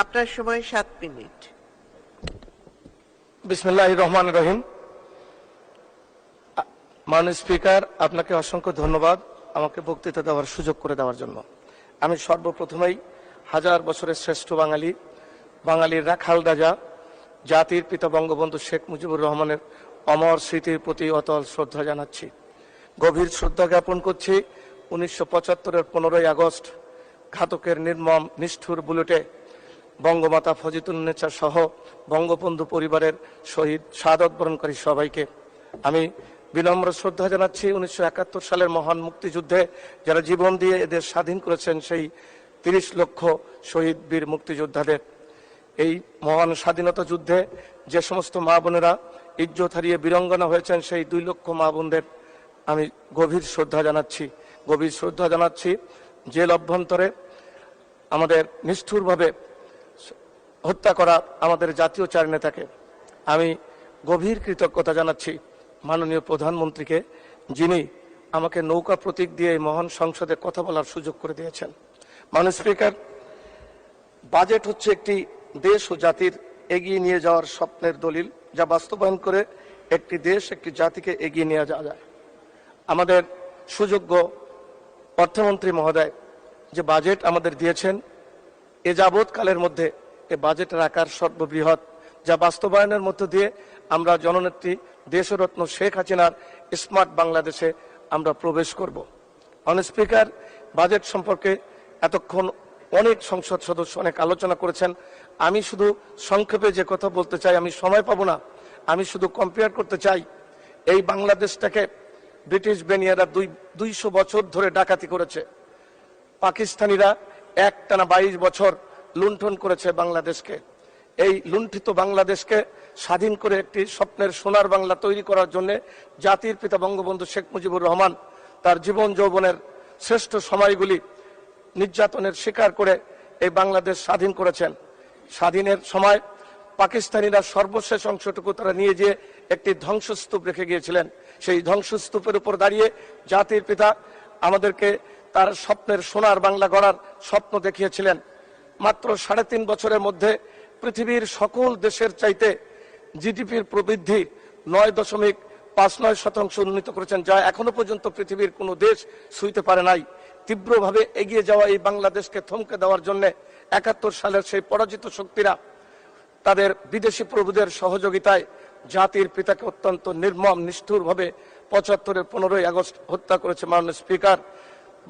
আপনার সময় সাত মিনিট। বিসমিল্লাহ রহমান রহিম। মাননীয় স্পিকার, আপনাকে অসংখ্য ধন্যবাদ আমাকে বক্তৃতা দেওয়ার সুযোগ করে দেওয়ার জন্য। আমি সর্বপ্রথমেই হাজার বছরের শ্রেষ্ঠ বাঙালি, বাঙালির রাখাল রাজা, জাতির পিতা বঙ্গবন্ধু শেখ মুজিবুর রহমানের অমর স্মৃতির প্রতি অতল শ্রদ্ধা জানাচ্ছি। গভীর শ্রদ্ধা জ্ঞাপন করছি উনিশশো পঁচাত্তরের পনেরোই আগস্ট ঘাতকের নির্মম নিষ্ঠুর বুলেটে। বঙ্গমাতা ফজিতুন্নেচা সহ বঙ্গবন্ধু পরিবারের শহীদ শাহাদত বরণকারী সবাইকে আমি বিনম্র শ্রদ্ধা জানাচ্ছি উনিশশো একাত্তর সালের মহান মুক্তিযুদ্ধে যারা জীবন দিয়ে এদের স্বাধীন করেছেন সেই তিরিশ লক্ষ শহীদ বীর মুক্তিযোদ্ধাদের। এই মহান স্বাধীনতা যুদ্ধে যে সমস্ত মা বোনেরা ইজ্জত হারিয়ে বীরঙ্গনা হয়েছেন সেই দুই লক্ষ মা বোনদের আমি গভীর শ্রদ্ধা জানাচ্ছি। গভীর শ্রদ্ধা জানাচ্ছি জেল অভ্যন্তরে আমাদের নিষ্ঠুরভাবে হত্যা করা আমাদের জাতীয় চার নেতাকে আমি গভীর কৃতজ্ঞতা জানাচ্ছি মাননীয় প্রধানমন্ত্রীকে, যিনি আমাকে নৌকা প্রতীক দিয়ে মহান সংসদে কথা বলার সুযোগ করে দিয়েছেন। মাননীয় স্পিকার, বাজেট হচ্ছে একটি দেশ ও জাতির এগিয়ে নিয়ে যাওয়ার স্বপ্নের দলিল, যা বাস্তবায়ন করে একটি দেশ, একটি জাতিকে এগিয়ে নিয়ে যাওয়া যায়। আমাদের সুযোগ্য অর্থমন্ত্রী মহোদয় যে বাজেট আমাদের দিয়েছেন, এ যাবৎকালের মধ্যে এ বাজেটের আকার সর্ববৃহৎ, যা বাস্তবায়নের মধ্য দিয়ে আমরা জননেত্রী দেশরত্ন শেখ হাসিনার স্মার্ট বাংলাদেশে আমরা প্রবেশ করব। অনেক স্পিকার বাজেট সম্পর্কে এতক্ষণ অনেক সংসদ সদস্য অনেক আলোচনা করেছেন। আমি শুধু সংক্ষেপে যে কথা বলতে চাই, আমি সময় পাবো না। আমি শুধু কম্পেয়ার করতে চাই, এই বাংলাদেশটাকে ব্রিটিশ বেনিয়ারা দুই, দুইশো বছর ধরে ডাকাতি করেছে। পাকিস্তানিরা একটানা বাইশ বছর লুণ্ঠন করেছে বাংলাদেশকে। এই লুণ্ঠিত বাংলাদেশকে স্বাধীন করে একটি স্বপ্নের সোনার বাংলা তৈরি করার জন্য জাতির পিতা বঙ্গবন্ধু শেখ মুজিবুর রহমান তার জীবন যৌবনের শ্রেষ্ঠ সময়গুলি নির্যাতনের শিকার করে এই বাংলাদেশ স্বাধীন করেছেন। স্বাধীনের সময় পাকিস্তানিরা সর্বশেষ অংশটুকু তারা নিয়ে যেয়ে একটি ধ্বংসস্তূপ রেখে গিয়েছিলেন। সেই ধ্বংসস্তূপের উপর দাঁড়িয়ে জাতির পিতা আমাদেরকে তার স্বপ্নের সোনার বাংলা গড়ার স্বপ্ন দেখিয়েছিলেন। মাত্র সাড়ে তিন বছরের মধ্যে পৃথিবীর সকল দেশের চাইতে জিডিপির প্রবৃদ্ধি নয় দশমিক পাঁচ নয় শতাংশ উন্নীত করেছেন, যা এখনও পর্যন্ত পৃথিবীর কোনো দেশ ছুঁইতে পারে নাই। তীব্রভাবে এগিয়ে যাওয়া এই বাংলাদেশকে থমকে দেওয়ার জন্য একাত্তর সালের সেই পরাজিত শক্তিরা তাদের বিদেশি প্রভুদের সহযোগিতায় জাতির পিতাকে অত্যন্ত নির্মম, নিষ্ঠুরভাবে পঁচাত্তরের পনেরোই আগস্ট হত্যা করেছে মাননীয় স্পিকার।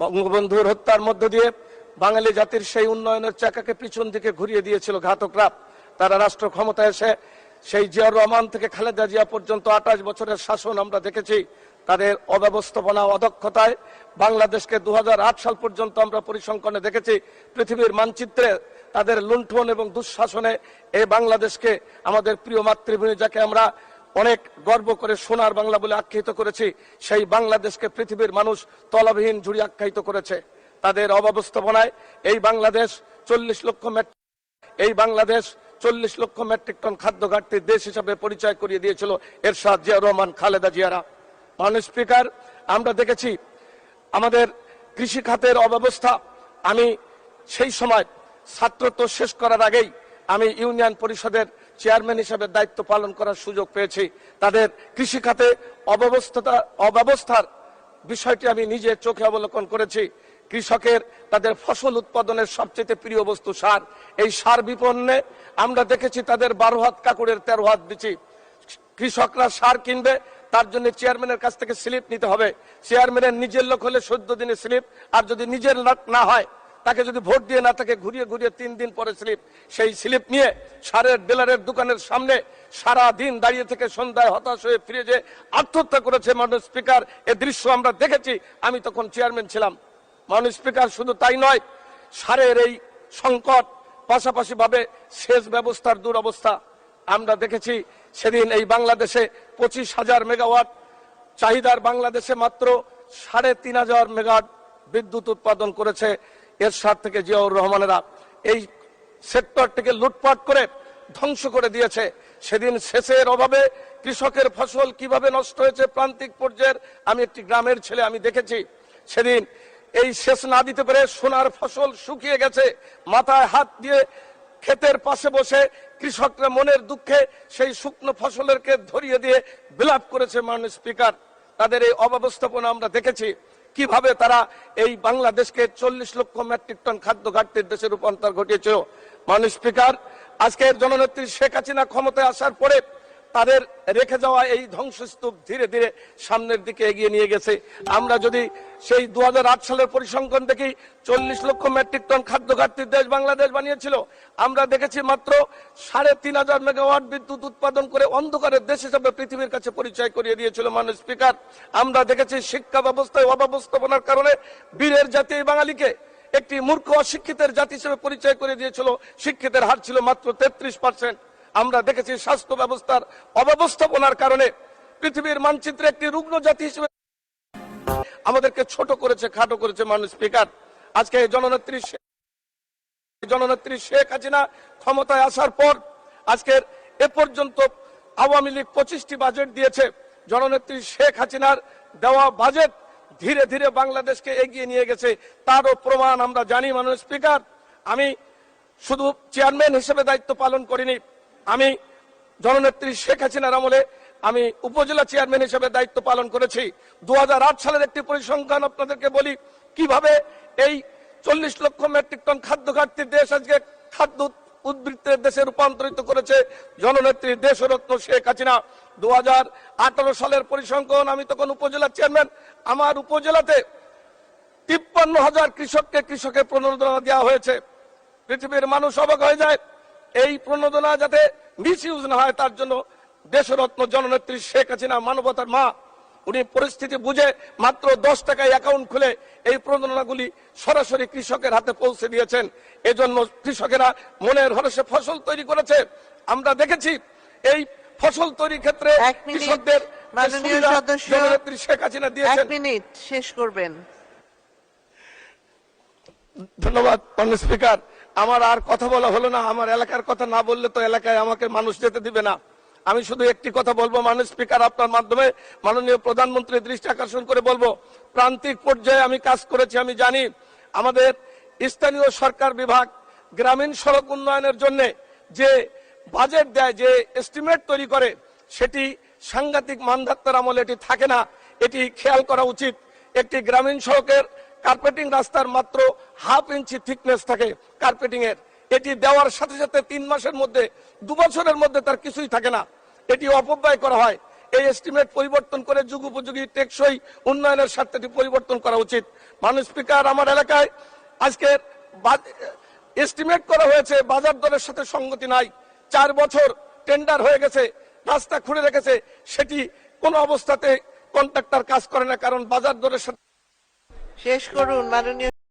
বঙ্গবন্ধুর হত্যার মধ্য দিয়ে বাঙালি জাতির সেই উন্নয়নের চাকাকে পিছন দিকে ঘুরিয়ে দিয়েছিল ঘাতকরা। তারা রাষ্ট্র ক্ষমতায় এসে সেই জিয়াউর রহমান থেকে খালেদা জিয়া পর্যন্ত আঠাশ বছরের শাসন আমরা দেখেছি। তাদের অব্যবস্থাপনা অদক্ষতায় বাংলাদেশকে দু হাজার আট সাল পর্যন্ত আমরা পরিসংখ্যানে দেখেছি। পৃথিবীর মানচিত্রে তাদের লুণ্ঠন এবং দুঃশাসনে এই বাংলাদেশকে আমাদের প্রিয় মাতৃভূমি যাকে আমরা অনেক গর্ব করে সোনার বাংলা বলে আখ্যায়িত করেছি, সেই বাংলাদেশকে পৃথিবীর মানুষ তলাবিহীন ঝুড়ি আখ্যায়িত করেছে। তাদের অব্যবস্থাপনায় এই বাংলাদেশ চল্লিশ লক্ষ মেট্রিক এই বাংলাদেশ চল্লিশ লক্ষ মেট্রিক টন খাদ্য ঘাটতির দেশ হিসাবে পরিচয় করিয়ে দিয়েছিল এরশাদ জিয়া রহমান, খালেদা জিয়ারা। মাননীয় স্পিকার, আমরা দেখেছি আমাদের কৃষি খাতের অব্যবস্থা আমি সেই সময় ছাত্রত্ব শেষ করার আগেই আমি ইউনিয়ন পরিষদের চেয়ারম্যান হিসেবে দায়িত্ব পালন করার সুযোগ পেয়েছি। তাদের কৃষি খাতে অব্যবস্থা অব্যবস্থার বিষয়টি আমি নিজে চোখে অবলোকন করেছি। কৃষকের তাদের ফসল উৎপাদনের সবচেয়ে প্রিয় বস্তু সার। এই সার বিপণনে আমরা দেখেছি তাদের বারো হাত কাকুরের তেরো হাত বিচি। কৃষকরা সার কিনবে, তার জন্য চেয়ারম্যানের কাছ থেকে স্লিপ নিতে হবে। চেয়ারম্যানের নিজের লোক হলে চোদ্দ দিনে স্লিপ, আর যদি নিজের লোক না হয়, তাকে যদি ভোট দিয়ে না থাকে, ঘুরিয়ে ঘুরিয়ে তিন দিন পরে স্লিপ। সেই স্লিপ নিয়ে সারের ডিলারের দোকানের সামনে সারা দিন দাঁড়িয়ে থেকে সন্ধ্যায় হতাশ হয়ে ফিরে যে আত্মহত্যা করেছে মাননীয় স্পিকার। এ দৃশ্য আমরা দেখেছি। আমি তখন চেয়ারম্যান ছিলাম। মাননীয় স্পিকার শুধু তাই নয়, সারের এই সংকট, পাশাপাশি ভাবে সেচ ব্যবস্থার দুরবস্থা আমরা দেখেছি। সেদিন এই বাংলাদেশে পঁচিশ হাজার মেগাওয়াট চাহিদার বাংলাদেশে মাত্র সাড়ে তিন হাজার মেগাওয়াট বিদ্যুৎ উৎপাদন করেছে এর সার থেকে জিয়াউর রহমানেরা। এই সেক্টরটিকে লুটপাট করে ধ্বংস করে দিয়েছে। সেদিন সেচের অভাবে কৃষকের ফসল কীভাবে নষ্ট হয়েছে প্রান্তিক পর্যায়ের, আমি একটি গ্রামের ছেলে আমি দেখেছি। সেদিন এই সেচ না দিতে পেরে সোনার ফসল শুকিয়ে গেছে। মাথায় হাত দিয়ে ক্ষেতের পাশে বসে কৃষকরা মনের দুঃখে সেই শুকনো ফসলেরকে ধরিয়ে দিয়ে বিলাপ করেছে মাননীয় স্পিকার। তাদের এই অব্যবস্থাপনা আমরা দেখেছি। কীভাবে তারা এই বাংলাদেশকে চল্লিশ লক্ষ মেট্রিক টন খাদ্য ঘাটতির দেশে রূপান্তর ঘটিয়েছিল। মাননীয় স্পিকার, আজকের জননেত্রী শেখ হাসিনা ক্ষমতায় আসার পরে তাদের রেখে যাওয়া এই ধ্বংসস্তূপ ধীরে ধীরে সামনের দিকে এগিয়ে নিয়ে গেছে। আমরা যদি সেই দু হাজার আট সালের পরিসংখ্যান দেখি, চল্লিশ লক্ষ মেট্রিক টন খাদ্য ঘাটতির দেশ বাংলাদেশ বানিয়েছিল। আমরা দেখেছি মাত্র সাড়ে তিন হাজার মেগাওয়াট বিদ্যুৎ উৎপাদন করে অন্ধকারের দেশ হিসেবে পৃথিবীর কাছে পরিচয় করিয়ে দিয়েছিল মানুষ স্পিকার। আমরা দেখেছি শিক্ষা ব্যবস্থায় অব্যবস্থাপনার কারণে বীরের জাতি এই বাঙালিকে একটি মূর্খ অশিক্ষিতের জাতি হিসেবে পরিচয় করে দিয়েছিল। শিক্ষিতের হার ছিল মাত্র তেত্রিশ পার্সেন্ট। আমরা দেখেছি স্বাস্থ্য ব্যবস্থার অব্যবস্থাপনার কারণে পৃথিবীর মানচিত্রে একটি রুগ্ন জাতি হিসেবে আমাদেরকে ছোট করেছে, খাটো করেছে মানুষ স্পিকার। আজকে জননেত্রী জননেত্রী শেখ হাসিনা ক্ষমতায় আসার পর আজকের এ পর্যন্ত আওয়ামী লীগ পঁচিশটি বাজেট দিয়েছে। জননেত্রী শেখ হাসিনার দেওয়া বাজেট ধীরে ধীরে বাংলাদেশকে এগিয়ে নিয়ে গেছে। তারও প্রমাণ আমরা জানি মানুষ স্পিকার। আমি শুধু চেয়ারম্যান হিসেবে দায়িত্ব পালন করিনি আমি জননেত্রী শেখ হাসিনার আমলে আমি উপজেলা চেয়ারম্যান হিসেবে দায়িত্ব পালন করেছি। দু হাজার আট সালের একটি পরিসংখ্যান আপনাদেরকে বলি, কীভাবে এই চল্লিশ লক্ষ মেট্রিক টন খাদ্য ঘাটতির দেশ আজকে খাদ্য উদ্বৃত্তের দেশে রূপান্তরিত করেছে জননেত্রী দেশরত্ন শেখ হাসিনা। দু হাজার আঠারো সালের পরিসংখ্যান, আমি তখন উপজেলা চেয়ারম্যান, আমার উপজেলাতে তিপ্পান্ন হাজার কৃষককে কৃষকের প্রণোদনা দেওয়া হয়েছে। পৃথিবীর মানুষ অবাক হয়ে যায় এই প্রণোদনা যাতে মিসইউজ না হয় তার জন্য দেশরত্ন জননেত্রী শেখ হাসিনা মানবতার মা উনি পরিস্থিতি বুঝে মাত্র দশ টাকায় অ্যাকাউন্ট খুলে এই প্রণোদনাগুলি সরাসরি কৃষকের হাতে পৌঁছে দিয়েছেন। এজন্য কৃষকেরা মনের হরসে ফসল তৈরি করেছে। আমরা দেখেছি এই ফসল তৈরির ক্ষেত্রে কৃষকদের জননেত্রী শেখ হাসিনা দিয়েছেন। মিনিট শেষ করবেন। ধন্যবাদ মাননীয় স্পিকার। আমার আর কথা বলা হলো না, আমার এলাকার কথা না বললে তো এলাকায় আমাকে মানুষ যেতে দিবে না। আমি শুধু একটি কথা বলব, মাননীয় স্পিকার, আপনার মাধ্যমে মাননীয় প্রধানমন্ত্রীর দৃষ্টি আকর্ষণ করে বলব, প্রান্তিক পর্যায়ে আমি কাজ করেছি, আমি জানি আমাদের স্থানীয় সরকার বিভাগ গ্রামীণ সড়ক উন্নয়নের জন্য যে বাজেট দেয়, যে এস্টিমেট তৈরি করে, সেটি সাংঘাতিক মানধাত্তার আমলে এটি থাকে না। এটি খেয়াল করা উচিত, একটি গ্রামীণ সড়কের কার্পেটিং রাস্তার মাত্র হাফ ইঞ্চি থিকনেস থাকে কার্পেটিং এর। এটি দেওয়ার সাথে সাথে তিন মাসের মধ্যে, দু বছরের মধ্যে তার কিছুই থাকে না। এটি অপব্যয় করা হয়। এই এস্টিমেট পরিবর্তন করে যুগ উপযোগী টেকসই উন্নয়নের স্বার্থে পরিবর্তন করা উচিত। মানুষ স্পিকার আমার এলাকায় আজকের এস্টিমেট করা হয়েছে বাজার দরের সাথে সঙ্গতি নাই। চার বছর টেন্ডার হয়ে গেছে, রাস্তা খুঁড়ে রেখেছে। সেটি কোনো অবস্থাতে কন্ট্রাক্টর কাজ করে না, কারণ বাজার দরের সাথে শেষ করুন মাননীয়